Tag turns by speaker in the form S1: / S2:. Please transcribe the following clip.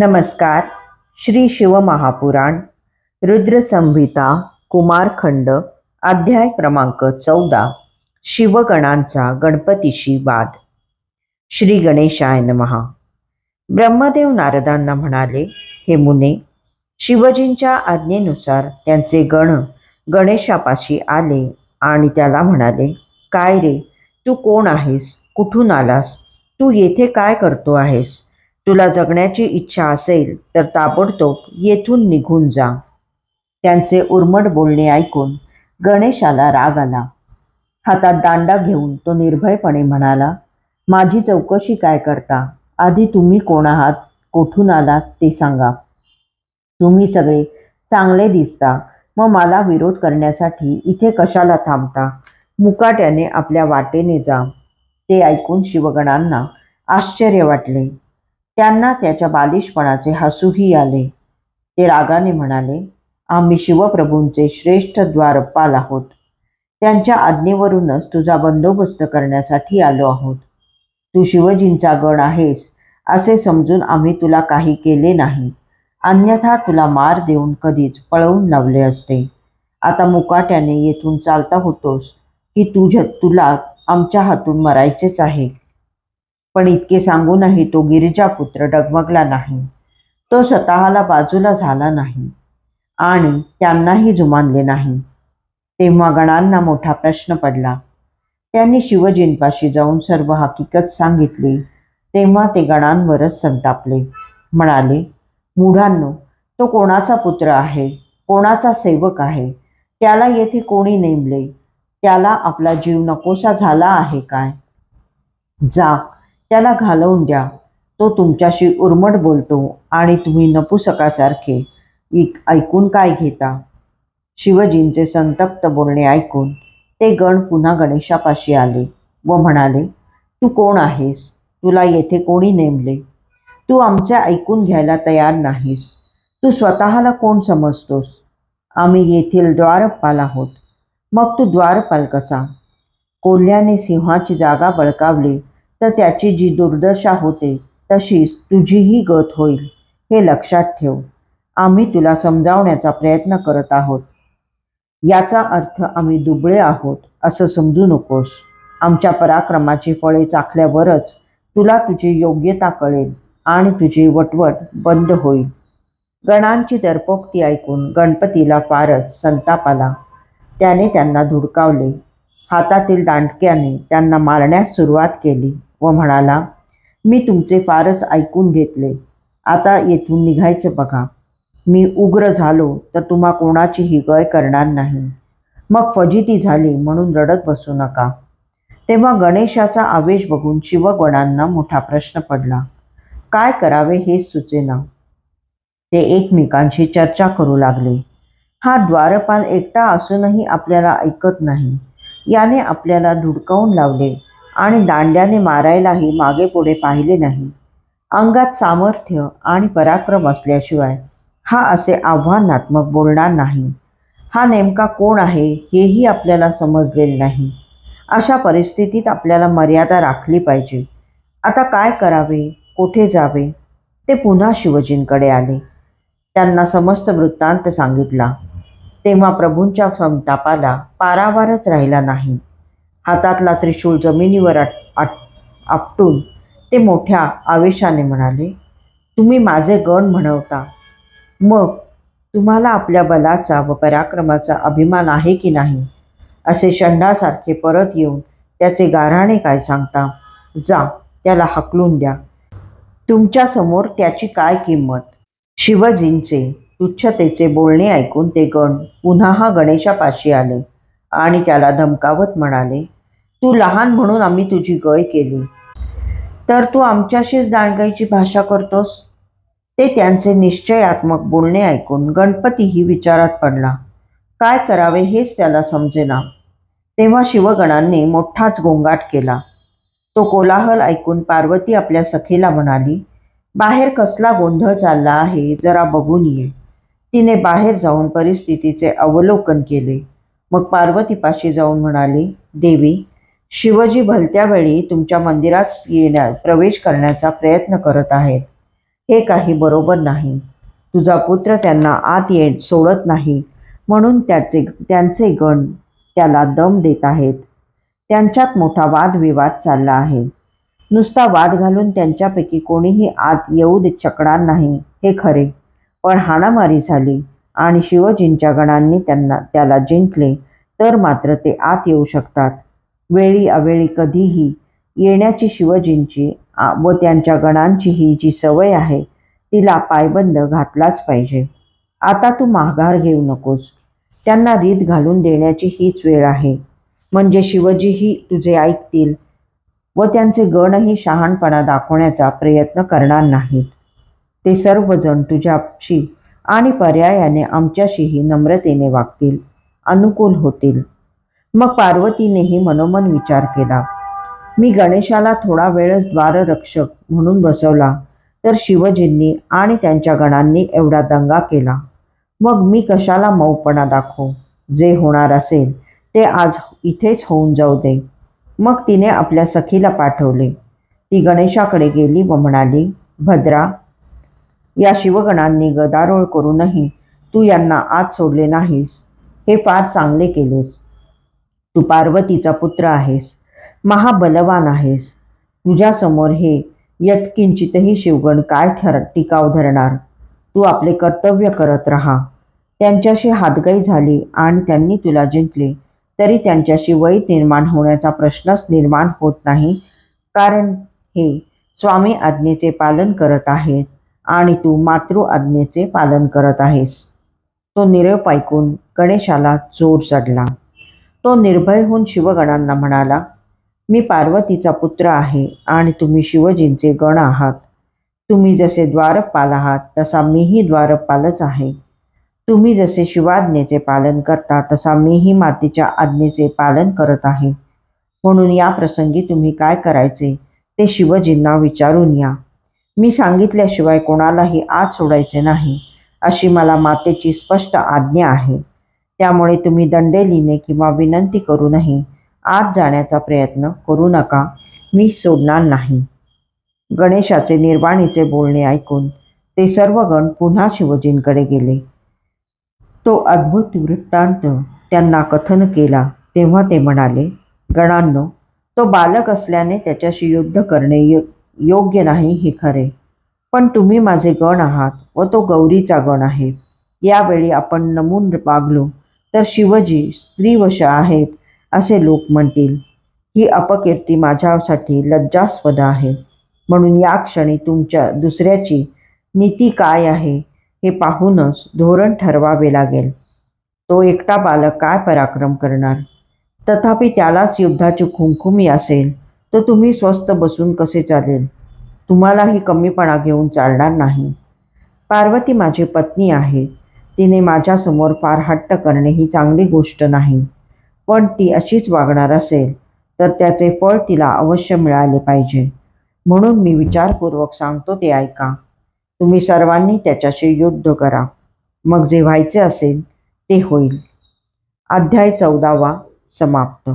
S1: नमस्कार. श्री शिवमहापुराण रुद्रसंहिता कुमारखंड अध्याय क्रमांक चौदा शिवगणांचा गणपतीशी वाद. श्री गणेशाय नमहा ब्रह्मदेव नारदांना म्हणाले हे मुने शिवजींच्या आज्ञेनुसार त्यांचे गण गणेशापाशी आले आणि त्याला म्हणाले काय रे तू कोण आहेस? कुठून आलास? तू येथे काय करतो आहेस? तुला जगण्याची इच्छा असेल तर ताबडतोब येथून निघून जा. त्यांचे उर्मट बोलणे ऐकून गणेशाला राग आला. हातात दांडा घेऊन तो निर्भयपणे म्हणाला माझी चौकशी काय करता? आधी तुम्ही कोण आहात कोठून आलात ते सांगा. तुम्ही सगळे चांगले दिसता मग मला विरोध करण्यासाठी इथे कशाला थांबता? मुकाट्याने आपल्या वाटेने जा. ते ऐकून शिवगणांना आश्चर्य वाटले. त्यांना त्याच्या बालिशपणाचे हसूही आले. ते रागाने म्हणाले आम्ही शिवप्रभूंचे श्रेष्ठ द्वारपाल आहोत. त्यांच्या आज्ञेवरूनच तुझा बंदोबस्त करण्यासाठी आलो आहोत. तू शिवजींचा गण आहेस असे समजून आम्ही तुला काही केले नाही. अन्यथा तुला मार देऊन कधीच पळवून लावले असते. आता मुकाट्याने येथून चालता होतोस की तुझ्या तुला आमच्या हातून मरायचेच आहे. पण इतके सांगूनही तो गिरिजापुत्र डगमगला नाही. तो स्वतःला बाजूला झाला नाही आणि त्यांनाही जुमानले नाही. तेव्हा गणांना मोठा प्रश्न पडला. त्यांनी शिवजींपाशी जाऊन सर्व हकीकत सांगितली. तेव्हा ते गणांवरच संतापले. म्हणाले मुढांनो तो कोणाचा पुत्र आहे? कोणाचा सेवक आहे? त्याला येथे कोणी नेमले? त्याला आपला जीव नकोसा झाला आहे काय? जा त्याला घालवून द्या. तो तुमच्याशी उर्मट बोलतो आणि तुम्ही नपुसकासारखे एक ऐकून काय घेता? शिवजींचे संतप्त बोलणे ऐकून ते गण पुन्हा गणेशापाशी आले व म्हणाले तू कोण आहेस? तुला येथे कोणी नेमले? तू आमचे ऐकून घ्यायला तयार नाहीस. तू स्वतःला कोण समजतोस? आम्ही येथील द्वारपाल आहोत. मग तू द्वारपाल कसा? कोल्ह्याने सिंहाची जागा बळकावली तर त्याची जी दुर्दशा होते तशीच तुझीही गत होईल हे लक्षात ठेव. आम्ही तुला समजावण्याचा प्रयत्न करत आहोत. याचा अर्थ आम्ही दुबळे आहोत असं समजू नकोस. आमच्या पराक्रमाची फळे चाखल्यावरच तुला तुझी योग्यता कळेल आणि तुझी वटवट बंद होईल. गणांची दरपोक्ती ऐकून गणपतीला फारच संताप आला. त्याने त्यांना धुडकावले. हातातील दांडक्याने त्यांना मारण्यास सुरुवात केली. व म्हणाला मी तुमचे फारच ऐकून घेतले. आता येथून निघायचं बघा. मी उग्र झालो तर तुम्हा कोणाचीही गय करणार नाही. मग फजिती झाली म्हणून रडत बसू नका. तेव्हा गणेशाचा आवेश बघून शिवगणांना मोठा प्रश्न पडला. काय करावे हेच सुचेना. ते एकमेकांशी चर्चा करू लागले. हा द्वारपाल एकटा असूनही आपल्याला ऐकत नाही. याने आपल्याला धुडकावून लावले. आणि दांड्याने मारायलाही मागे पुढे पाहिले नाही. अंगात सामर्थ्य आणि पराक्रम असल्याशिवाय हा असे आव्हानात्मक बोलणार नाही. हा नेमका कोण आहे हेही आपल्याला समजलेले नाही. अशा परिस्थितीत आपल्याला मर्यादा राखली पाहिजे. आता काय करावे? कुठे जावे? ते पुन्हा शिवजींकडे आले. त्यांना समस्त वृत्तांत सांगितला. तेव्हा प्रभूंच्या संतापाला पारावारच राहिला नाही. हातातला त्रिशूळ जमिनीवर आट आट आपटून ते मोठ्या आवेशाने म्हणाले तुम्ही माझे गण म्हणवता. मग तुम्हाला आपल्या बलाचा व पराक्रमाचा अभिमान आहे की नाही? असे षंडासारखे परत येऊन त्याचे गाराणे काय सांगता? जा त्याला हकलून द्या. तुमच्यासमोर त्याची काय किंमत? शिवजींचे तुच्छतेचे बोलणे ऐकून ते गण पुन्हा गणेशापाशी आले. आणि त्याला धमकावत म्हणाले तू लहान म्हणून आम्ही तुझी गय केली. तर तू आमच्याशीच दांडगाईची भाषा करतोस? ते त्यांचे निश्चयात्मक बोलणे ऐकून गणपतीही विचारात पडला. काय करावे हेच त्याला समजेना. तेव्हा शिवगणांनी मोठाच गोंगाट केला. तो कोलाहल ऐकून पार्वती आपल्या सखीला म्हणाली बाहेर कसला गोंधळ चालला आहे जरा बघून ये. तिने बाहेर जाऊन परिस्थितीचे अवलोकन केले. मग पार्वतीपाशी जाऊन म्हणाली देवी शिवजी भलत्या वेळी तुमच्या मंदिरात येण्या प्रवेश करण्याचा प्रयत्न करत आहेत. हे काही बरोबर नाही. तुझा पुत्र त्यांना आत ये सोडत नाही. म्हणून त्याचे त्यांचे गण त्याला दम देत आहेत. त्यांच्यात मोठा वादविवाद चालला आहे. नुसता वाद घालून त्यांच्यापैकी कोणीही आत येऊ दे शकणार नाही. हे खरे. पण हाणामारी झाली. आणि शिवजींच्या गणांनी त्यांना त्याला जिंकले तर मात्र ते आत येऊ शकतात. वेळी अवेळी कधीही येण्याची शिवजींची आ- व त्यांच्या गणांची ही जी सवय आहे तिला पायबंद घातलाच पाहिजे. आता तू माघार घेऊ नकोस. त्यांना रीत घालून देण्याची हीच वेळ आहे. म्हणजे शिवजीही तुझे ऐकतील व त्यांचे गणही शहाणपणा दाखवण्याचा प्रयत्न करणार नाहीत. ते सर्वजण तुझ्याशी आणि पर्यायाने आमच्याशीही नम्रतेने वागतील अनुकूल होतील. मग पार्वतीनेही मनोमन विचार केला. मी गणेशाला थोडा वेळच द्वाररक्षक म्हणून बसवला तर शिवजींनी आणि त्यांच्या गणांनी एवढा दंगा केला. मग मी कशाला मऊपणा दाखवू? जे होणार असेल ते आज इथेच होऊन जाऊ दे. मग तिने आपल्या सखीला पाठवले. ती गणेशाकडे गेली व म्हणाली भद्रा या शिवगणांनी गदारोळ करूनही तू यांना आत सोडले नाहीस. हे फार चांगले केलेस. तू पार्वतीचा पुत्र आहेस. महाबलवान आहेस. तुझ्यासमोर हे यत्किंचितही शिवगण काय ठर टिकाव धरणार? तू आपले कर्तव्य करत राहा. त्यांच्याशी हातगाई झाली आणि त्यांनी तुला जिंकले. तरी त्यांच्याशी वैर निर्माण होण्याचा प्रश्नच निर्माण होत नाही. कारण हे स्वामी आज्ञेचे पालन करत आहेत. आणि तू मातृ आज्ञेचे पालन करत आहेस. तो निरोप ऐकून गणेशाला जोर चढला. तो निर्भय होऊन शिवगणांना म्हणाला मी पार्वतीचा पुत्र आहे आणि तुम्ही शिवजींचे गण आहात. तुम्ही जसे द्वारपाल आहात तसा मीही द्वारपालच आहे. तुम्ही जसे शिवाज्ञेचे पालन करता तसा मीही मातेच्या आज्ञेचे पालन करत आहे. म्हणून या प्रसंगी तुम्ही काय करायचे ते शिवजींना विचारून या. मी सांगितल्याशिवाय कोणालाही आत सोडायचे नाही अशी मला मातेची स्पष्ट आज्ञा आहे. त्यामुळे तुम्ही दंडेलीने किंवा विनंती करूनही आत जाण्याचा प्रयत्न करू नका. मी सोडणार नाही. गणेशाचे निर्वाणीचे बोलणे ऐकून ते सर्व गण पुन्हा शिवजींकडे गेले. तो अद्भुत वृत्तांत त्यांना कथन केला. तेव्हा ते म्हणाले गणांनो तो बालक असल्याने त्याच्याशी युद्ध करणे योग्य नाही हे खरे. पण तुम्ही माझे गण आहात व तो गौरीचा गण आहे. यावेळी आपण नमून वागलो तर शिवजी स्त्रीवश आहेत असे लोक म्हणतील. ही अपकीर्ती माझ्यासाठी लज्जास्पद आहे. म्हणून या क्षणी तुमच्या दुसऱ्याची नीती काय आहे हे पाहूनच धोरण ठरवावे लागेल. तो एकटा बालक काय पराक्रम करणार? तथापि त्यालाच युद्धाची खुमखुमी असेल. तर तुम्ही स्वस्त बसून कसे चालेल? तुम्हालाही कमीपणा घेऊन चालणार नाही. पार्वती माझी पत्नी आहे. तिने माझ्यासमोर फार हट्ट करणे ही चांगली गोष्ट नाही. पण ती अशीच वागणार असेल तर त्याचे फळ तिला अवश्य मिळाले पाहिजे. म्हणून मी विचारपूर्वक सांगतो ते ऐका. तुम्ही सर्वांनी त्याच्याशी युद्ध करा. मग जे व्हायचे असेल ते होईल. अध्याय चौदावा समाप्त.